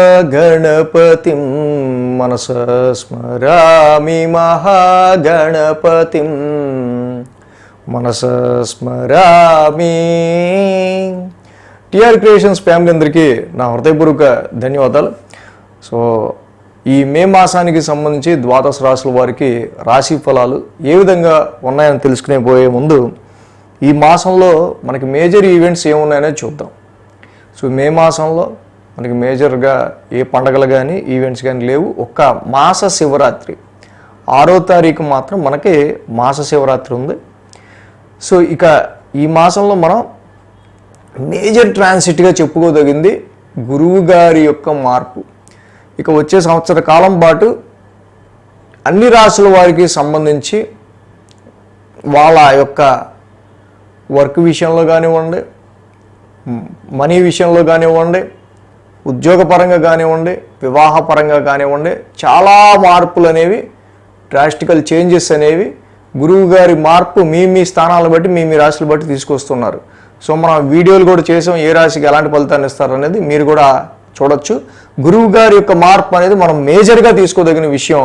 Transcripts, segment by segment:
మహాగణపతిం మనస స్మరామి మహాగణపతిం మనస స్మరామి. టిఆర్ క్రియేషన్స్ ఫ్యామిలీ అందరికీ నా హృదయపూర్వక ధన్యవాదాలు. సో ఈ మే మాసానికి సంబంధించి ద్వాదశ రాశుల వారికి రాశి ఫలాలు ఏ విధంగా ఉన్నాయని తెలుసుకునే పోయే ముందు ఈ మాసంలో మనకి మేజర్ ఈవెంట్స్ ఏమున్నాయనే చూద్దాం. సో మే మాసంలో మనకి మేజర్గా ఏ పండగలు కానీ ఈవెంట్స్ కానీ లేవు. ఒక్క మాస శివరాత్రి. ఆరో తారీఖు మాత్రం మనకి మాస శివరాత్రి ఉంది. సో ఇక ఈ మాసంలో మనం మేజర్ ట్రాన్సిట్గా చెప్పుకోదగింది గురువు గారి యొక్క మార్పు. ఇక వచ్చే సంవత్సర కాలం పాటు అన్ని రాసుల వారికి సంబంధించి వాళ్ళ యొక్క వర్క్ విషయంలో కానివ్వండి మనీ విషయంలో కానివ్వండి ఉద్యోగపరంగా కానివ్వండి వివాహపరంగా కానివ్వండి చాలా మార్పులు అనేవి డ్రాస్టికల్ చేంజెస్ అనేవి గురువు గారి మార్పు మీ మీ స్థానాలను బట్టి మీ మీ రాశులు బట్టి తీసుకొస్తున్నారు. సో మనం వీడియోలు కూడా చేసాం ఏ రాశికి ఎలాంటి ఫలితాన్ని ఇస్తారు అనేది మీరు కూడా చూడొచ్చు. గురువు గారి యొక్క మార్పు అనేది మనం మేజర్గా తీసుకోదగిన విషయం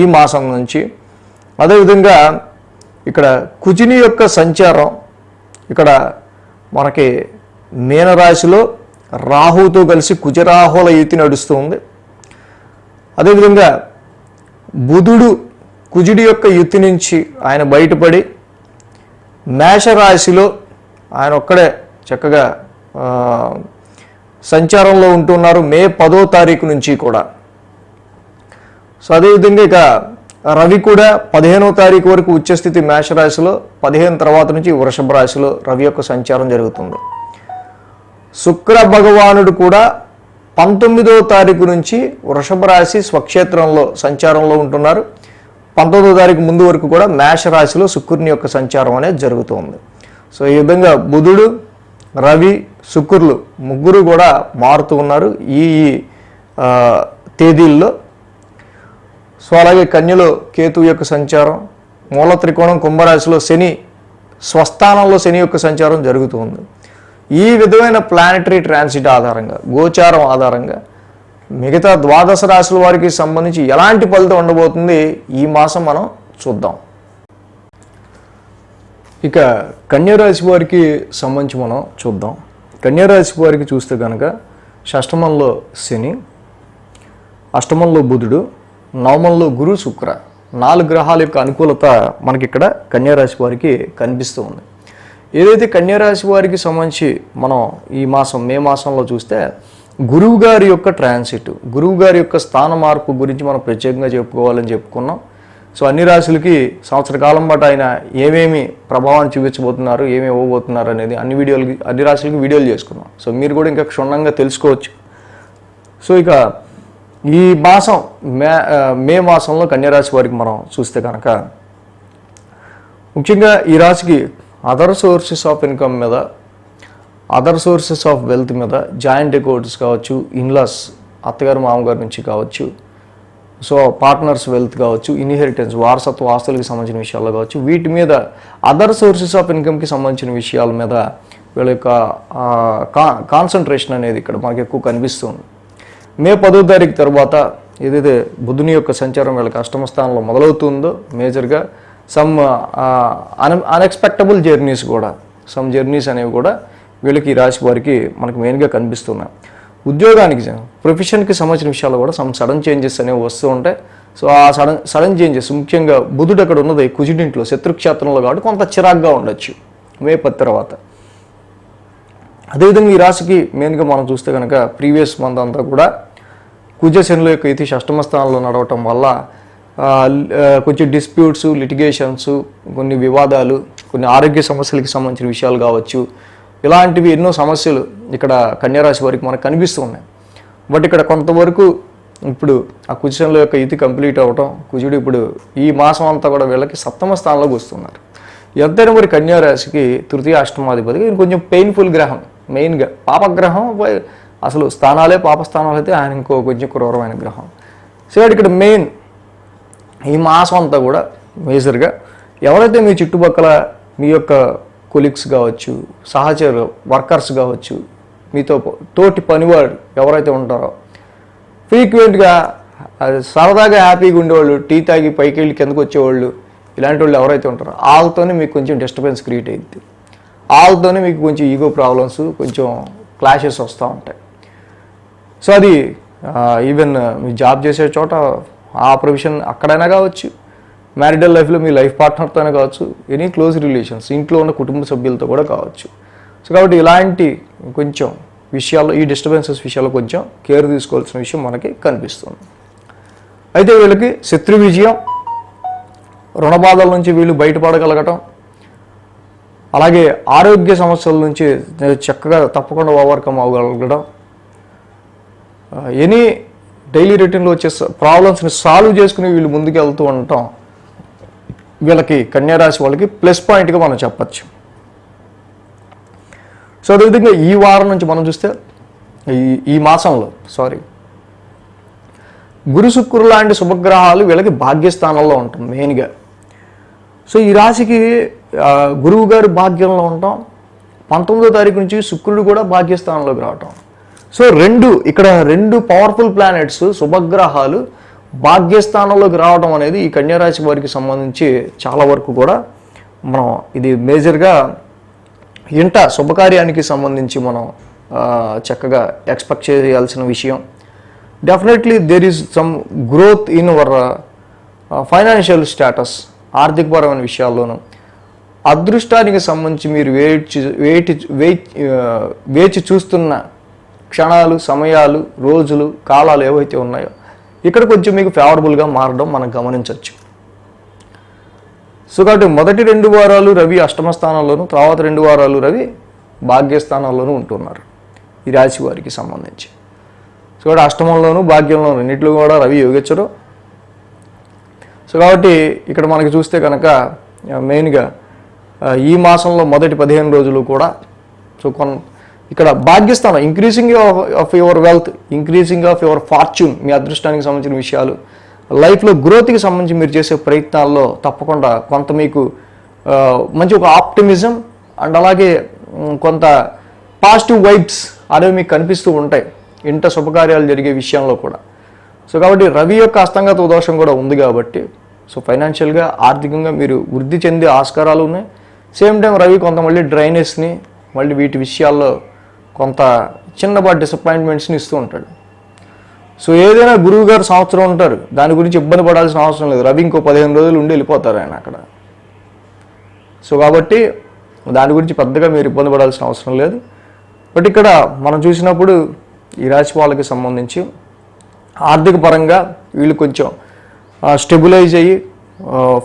ఈ మాసం నుంచి. అదేవిధంగా ఇక్కడ కుజిని యొక్క సంచారం ఇక్కడ మనకి మీనరాశిలో రాహుతో కలిసి కుజరాహుల యుతి నడుస్తుంది అదేవిధంగా బుధుడు కుజుడి యొక్క యుతి నుంచి ఆయన బయటపడి మేషరాశిలో ఆయన ఒక్కడే చక్కగా సంచారంలో ఉంటున్నారు మే పదో తారీఖు నుంచి కూడా. సో అదేవిధంగా ఇక రవి కూడా పదిహేనో తారీఖు వరకు ఉచ్చస్థితి మేషరాశిలో పదిహేను తర్వాత నుంచి వృషభ రాశిలో రవి యొక్క సంచారం జరుగుతుంది. శుక్ర భగవానుడు కూడా పంతొమ్మిదో తారీఖు నుంచి వృషభ రాశి స్వక్షేత్రంలో సంచారంలో ఉంటున్నారు. పంతొమ్మిదో తారీఖు ముందు వరకు కూడా మేష రాశిలో శుక్రుని యొక్క సంచారం అనేది జరుగుతుంది. సో ఈ విధంగా బుధుడు రవి శుక్రులు ముగ్గురు కూడా మారుతూ ఉన్నారు ఈ తేదీల్లో. సో అలాగే కన్యలో కేతు యొక్క సంచారం మూల త్రికోణం కుంభరాశిలో శని స్వస్థానంలో శని యొక్క సంచారం జరుగుతుంది. ఈ విధమైన ప్లానటరీ ట్రాన్సిట్ ఆధారంగా గోచారం ఆధారంగా మిగతా ద్వాదశ రాశుల వారికి సంబంధించి ఎలాంటి ఫలితం ఉండబోతుంది ఈ మాసం మనం చూద్దాం. ఇక కన్యారాశి వారికి సంబంధించి మనం చూద్దాం. కన్యారాశి వారికి చూస్తే కనుక షష్టమంలో శని అష్టమంలో బుధుడు నవమంలో గురు శుక్ర. నాలుగు గ్రహాల యొక్క అనుకూలత మనకి ఇక్కడ కన్యారాశి వారికి కనిపిస్తూ ఉంది. ఏదైతే కన్యారాశి వారికి సంబంధించి మనం ఈ మాసం మే మాసంలో చూస్తే గురువు గారి యొక్క ట్రాన్సిట్ గురువు గారి యొక్క స్థాన మార్పు గురించి మనం ప్రత్యేకంగా చెప్పుకోవాలని చెప్పుకున్నాం. సో అన్ని రాశులకి సంవత్సర కాలం పాటు ఆయన ఏమేమి ప్రభావాన్ని చూపించబోతున్నారు ఏమేమి ఇవ్వబోతున్నారు అనేది అన్ని వీడియోలకి అన్ని రాశులకి వీడియోలు చేసుకున్నాం. సో మీరు కూడా ఇంకా క్షుణ్ణంగా తెలుసుకోవచ్చు. సో ఇక ఈ మాసం మే మే మాసంలో కన్యారాశి వారికి మనం చూస్తే కనుక ముఖ్యంగా ఈ రాశికి అదర్ సోర్సెస్ ఆఫ్ ఇన్కమ్ మీద అదర్ సోర్సెస్ ఆఫ్ వెల్త్ మీద జాయింట్ అకౌంట్స్ కావచ్చు ఇన్లాస్ అత్తగారు మామగారి నుంచి కావచ్చు సో పార్ట్నర్స్ వెల్త్ కావచ్చు ఇన్హెరిటెన్స్ వారసత్వ ఆస్తులకు సంబంధించిన విషయాల్లో కావచ్చు వీటి మీద అదర్ సోర్సెస్ ఆఫ్ ఇన్కమ్కి సంబంధించిన విషయాల మీద వీళ్ళ యొక్క కాన్సన్ట్రేషన్ అనేది ఇక్కడ మాకు ఎక్కువ కనిపిస్తుంది. మే పదో తారీఖు తర్వాత ఏదైతే బుధుని యొక్క సంచారం వీళ్ళకి అష్టమ స్థానంలో మొదలవుతుందో మేజర్గా సమ్ అన్ అన్ఎక్స్పెక్టబుల్ జర్నీస్ కూడా సమ్ జర్నీస్ అనేవి కూడా వీళ్ళకి ఈ రాశి వారికి మనకు మెయిన్గా కనిపిస్తున్నాయి. ఉద్యోగానికి ప్రొఫెషన్కి సంబంధించిన విషయాల్లో కూడా సమ్ సడన్ చేంజెస్ అనేవి వస్తూ ఉంటాయి. సో ఆ సడన్ సడన్ చేంజెస్ ముఖ్యంగా బుధుడు అక్కడ ఉన్నది కుజుడింట్లో శత్రుక్షేత్రంలో కాబట్టి కొంత చిరాగ్గా ఉండొచ్చు మే పది తర్వాత. అదేవిధంగా ఈ రాశికి మెయిన్గా మనం చూస్తే కనుక ప్రీవియస్ మంత్ అంతా కూడా కుజశనుల యొక్క ఇతి అష్టమ స్థానంలో నడవటం వల్ల కొంచెం డిస్ప్యూట్స్ లిటిగేషన్స్ కొన్ని వివాదాలు కొన్ని ఆరోగ్య సమస్యలకి సంబంధించిన విషయాలు కావచ్చు. ఇలాంటివి ఎన్నో సమస్యలు ఇక్కడ కన్యారాశి వారికి మనకు కనిపిస్తూ ఉన్నాయి. బట్ ఇక్కడ కొంతవరకు ఇప్పుడు ఆ కుజశనుల యొక్క ఇతి కంప్లీట్ అవ్వటం కుజుడు ఇప్పుడు ఈ మాసం అంతా కూడా వీళ్ళకి సప్తమ స్థానంలోకి వస్తున్నారు ఎంతైనా మరి కన్యారాశికి తృతీయ అష్టమాధిపతికి ఈయన కొంచెం పెయిన్ఫుల్ గ్రహం. మెయిన్గా పాపగ్రహం అసలు స్థానాలే పాపస్థానాలు అయితే ఆయన ఇంకో కొంచెం క్రూరమైన గ్రహం. సో ఇక్కడ మెయిన్ ఈ మాసం అంతా కూడా మేజర్గా ఎవరైతే మీ చుట్టుపక్కల మీ యొక్క కొలీగ్స్ కావచ్చు సహచరు వర్కర్స్ కావచ్చు మీతో తోటి పనివాడు ఎవరైతే ఉంటారో ఫ్రీక్వెంట్గా అది సరదాగా హ్యాపీగా ఉండేవాళ్ళు టీ తాగి పైకి వెళ్ళి కిందకు వచ్చేవాళ్ళు ఇలాంటి వాళ్ళు ఎవరైతే ఉంటారో వాళ్ళతోనే మీకు కొంచెం డిస్టర్బెన్స్ క్రియేట్ అయింది వాళ్ళతోనే మీకు కొంచెం ఈగో ప్రాబ్లమ్స్ కొంచెం క్లాషెస్ వస్తూ ఉంటాయి. సో అది ఈవెన్ మీ జాబ్ చేసే చోట ఆ ప్రొఫెషన్ అక్కడైనా కావచ్చు మ్యారిడల్ లైఫ్లో మీ లైఫ్ పార్ట్నర్తోనే కావచ్చు ఎనీ క్లోజ్ రిలేషన్స్ ఇంట్లో ఉన్న కుటుంబ సభ్యులతో కూడా కావచ్చు. సో కాబట్టి ఇలాంటి కొంచెం విషయాల్లో ఈ డిస్టర్బెన్సెస్ విషయాల్లో కొంచెం కేర్ తీసుకోవాల్సిన విషయం మనకి కనిపిస్తుంది. అయితే వీళ్ళకి శత్రు విజయం రుణ బాధల నుంచి వీళ్ళు బయటపడగలగటం అలాగే ఆరోగ్య సమస్యల నుంచి చక్కగా తప్పకుండా ఓవర్కమ్ అవ్వగలగడం ఎనీ డైలీ రొటీన్లో వచ్చే ప్రాబ్లమ్స్ని సాల్వ్ చేసుకుని వీళ్ళు ముందుకు వెళ్తూ ఉండటం వీళ్ళకి కన్యారాశి వాళ్ళకి ప్లస్ పాయింట్గా మనం చెప్పచ్చు. సో అదేవిధంగా ఈ వారం నుంచి మనం చూస్తే ఈ ఈ మాసంలో సారీ గురు శుక్రు లాంటి శుభగ్రహాలు వీళ్ళకి భాగ్యస్థానంలో ఉంటుంది మెయిన్గా. సో ఈ రాశికి గురువు గారు భాగ్యంలో ఉండటం పంతొమ్మిదో తారీఖు నుంచి శుక్రుడు కూడా భాగ్యస్థానంలోకి రావటం. సో రెండు ఇక్కడ రెండు పవర్ఫుల్ ప్లానెట్స్ శుభగ్రహాలు భాగ్యస్థానంలోకి రావడం అనేది ఈ కన్యారాశి వారికి సంబంధించి చాలా వరకు కూడా మనం ఇది మేజర్గా ఇంట శుభకార్యానికి సంబంధించి మనం చక్కగా ఎక్స్పెక్ట్ చేయాల్సిన విషయం. Definitely there is some growth in our financial status ఆర్థికపరమైన విషయాల్లోనూ. అదృష్టానికి సంబంధించి మీరు వేచి వేటి వేచి వేచి చూస్తున్న క్షణాలు సమయాలు రోజులు కాలాలు ఏవైతే ఉన్నాయో ఇక్కడ కొంచెం మీకు ఫేవరబుల్గా మారడం మనం గమనించవచ్చు. సో కాబట్టి మొదటి రెండు వారాలు రవి అష్టమ స్థానంలోను తర్వాత రెండు వారాలు రవి భాగ్యస్థానంలోనూ ఉంటున్నారు. ఈ రాశి వారికి సంబంధించి. సో కాబట్టి అష్టమంలోను భాగ్యంలోను రెండింటిలో కూడా రవి యోగించరు సో కాబట్టి ఇక్కడ మనకి చూస్తే కనుక మెయిన్గా ఈ మాసంలో మొదటి పదిహేను రోజులు కూడా సో కొన్ ఇక్కడ భాగ్యస్థానం increasing of your wealth increasing of your fortune మీ అదృష్టానికి సంబంధించిన విషయాలు. లైఫ్లో గ్రోత్కి సంబంధించి మీరు చేసే ప్రయత్నాల్లో తప్పకుండా కొంత మీకు మంచి ఒక ఆప్టిమిజం అండ్ అలాగే కొంత పాజిటివ్ వైబ్స్ అనేవి మీకు కనిపిస్తూ ఉంటాయి. ఇంట శుభకార్యాలు జరిగే విషయంలో కూడా. సో కాబట్టి రవి యొక్క అస్తంగత దోషం కూడా ఉంది కాబట్టి సో ఫైనాన్షియల్గా ఆర్థికంగా మీరు వృద్ధి చెందే ఆస్కారాలు ఉన్నాయి. సేమ్ టైం రవి కొంత మళ్ళీ డ్రైనెస్ని మళ్ళీ వీటి విషయాల్లో కొంత చిన్నపాటి డిసప్పాయింట్మెంట్స్ని ఇస్తూ ఉంటాడు. సో ఏదైనా గురువు గారు సంవత్సరం ఉంటారు దాని గురించి ఇబ్బంది పడాల్సిన అవసరం లేదు. రవి ఇంకో పదిహేను రోజులు ఉండి వెళ్ళిపోతారు ఆయన అక్కడ. సో కాబట్టి దాని గురించి పెద్దగా మీరు ఇబ్బంది పడాల్సిన అవసరం లేదు. బట్ ఇక్కడ మనం చూసినప్పుడు ఈ రాశి వాళ్ళకి సంబంధించి ఆర్థిక పరంగా వీళ్ళు కొంచెం స్టెబిలైజ్ అయ్యి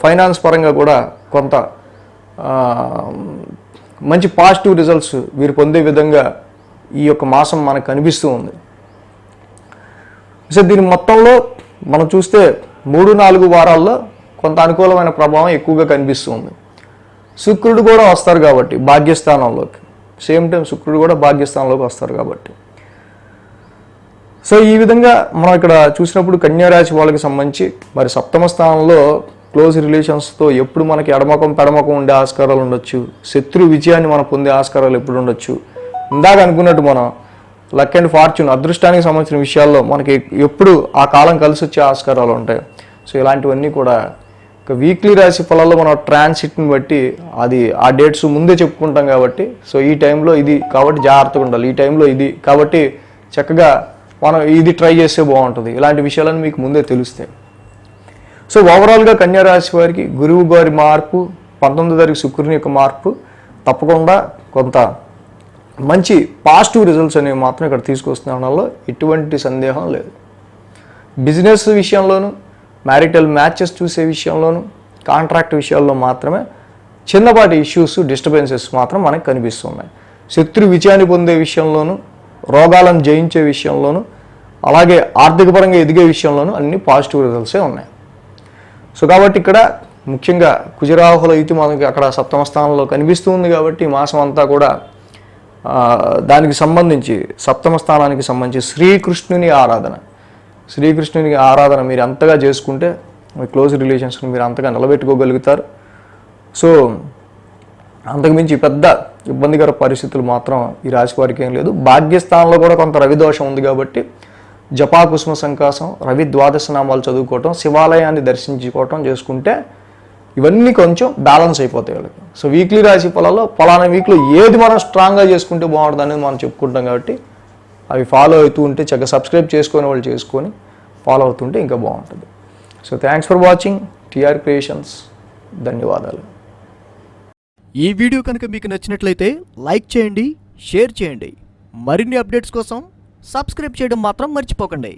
ఫైనాన్స్ పరంగా కూడా కొంత మంచి పాజిటివ్ రిజల్ట్స్ వీరు పొందే విధంగా ఈ యొక్క మాసం మనకు కనిపిస్తూ ఉంది. సో దీని మొత్తంలో మనం చూస్తే మూడు నాలుగు వారాల్లో కొంత అనుకూలమైన ప్రభావం ఎక్కువగా కనిపిస్తుంది శుక్రుడు కూడా వస్తారు కాబట్టి భాగ్యస్థానంలోకి. సేమ్ టైం శుక్రుడు కూడా భాగ్యస్థానంలోకి వస్తారు కాబట్టి. సో ఈ విధంగా మనం ఇక్కడ చూసినప్పుడు కన్యారాశి వాళ్ళకి సంబంధించి మరి సప్తమ స్థానంలో క్లోజ్ రిలేషన్స్తో ఎప్పుడు మనకి ఎడమకం పెడమకం ఉండే ఆస్కారాలు ఉండొచ్చు. శత్రు విజయాన్ని మనం పొందే ఆస్కారాలు ఎప్పుడు ఉండొచ్చు. ఇందాక అనుకున్నట్టు మనం లక్ అండ్ ఫార్చ్యూన్ అదృష్టానికి సంబంధించిన విషయాల్లో మనకి ఎప్పుడు ఆ కాలం కలిసి వచ్చే ఆస్కారాలు ఉంటాయి. సో ఇలాంటివన్నీ కూడా ఇక వీక్లీ రాశి ఫలాల్లో మనం ట్రాన్సిట్ని బట్టి అది ఆ డేట్స్ ముందే చెప్పుకుంటాం కాబట్టి సో ఈ టైంలో ఇది కాబట్టి జాగ్రత్తగా ఉండాలి. ఈ టైంలో ఇది కాబట్టి చక్కగా మనం ఇది ట్రై చేస్తే బాగుంటుంది. ఇలాంటి విషయాలను మీకు ముందే తెలుస్తాయి. సో ఓవరాల్గా కన్యారాశి వారికి గురువు గారి మార్పు పంతొమ్మిదో తారీఖు శుక్రుని యొక్క మార్పు తప్పకుండా కొంత మంచి పాజిటివ్ రిజల్ట్స్ అనేవి మాత్రం ఇక్కడ తీసుకొస్తున్నాలో ఎటువంటి సందేహం లేదు. బిజినెస్ విషయంలోనూ మ్యారిటల్ మ్యాచెస్ చూసే విషయంలోనూ కాంట్రాక్ట్ విషయాల్లో మాత్రమే చిన్నపాటి ఇష్యూస్ డిస్టర్బెన్సెస్ మాత్రం మనకు కనిపిస్తున్నాయి. శత్రు విజయాన్ని పొందే విషయంలోనూ రోగాలను జయించే విషయంలోనూ అలాగే ఆర్థికపరంగా ఎదిగే విషయంలోనూ అన్ని పాజిటివ్ రిజల్ట్సే ఉన్నాయి. సో కాబట్టి ఇక్కడ ముఖ్యంగా కుజరాహుల అయితే మనకి అక్కడ సప్తమ స్థానంలో కనిపిస్తుంది కాబట్టి ఈ మాసం అంతా కూడా దానికి సంబంధించి సప్తమ స్థానానికి సంబంధించి శ్రీకృష్ణుని ఆరాధన. శ్రీకృష్ణుని ఆరాధన మీరు అంతగా చేసుకుంటే మీ క్లోజ్ రిలేషన్స్ని మీరు అంతగా నిలబెట్టుకోగలుగుతారు. సో అంతకుమించి పెద్ద ఇబ్బందికర పరిస్థితులు మాత్రం ఈ రాశి వారికి ఏం లేదు. భాగ్యస్థానంలో కూడా కొంత రవి దోషం ఉంది కాబట్టి జపా కుసుమ సంకాసం రవి ద్వాదశ నామాలు చదువుకోవటం శివాలయాన్ని దర్శించుకోవటం చేసుకుంటే ఇవన్నీ కొంచెం బ్యాలెన్స్ అయిపోతాయి వాళ్ళకి. సో వీక్లీ రాశి ఫలాల్లో ఫలానా వీక్లో ఏది మనం స్ట్రాంగ్గా చేసుకుంటే బాగుంటుంది అనేది మనం చెప్పుకుంటాం కాబట్టి అవి ఫాలో అవుతూ ఉంటే చక్కగా సబ్స్క్రైబ్ చేసుకునే వాళ్ళు చేసుకొని ఫాలో అవుతుంటే ఇంకా బాగుంటుంది. So thanks for watching. TR creations. ధన్యవాదాలు. ఈ వీడియో కనుక మీకు నచ్చినట్లయితే లైక్ చేయండి షేర్ చేయండి. మరిన్ని అప్డేట్స్ కోసం సబ్స్క్రైబ్ చేయడం మాత్రం మర్చిపోకండి.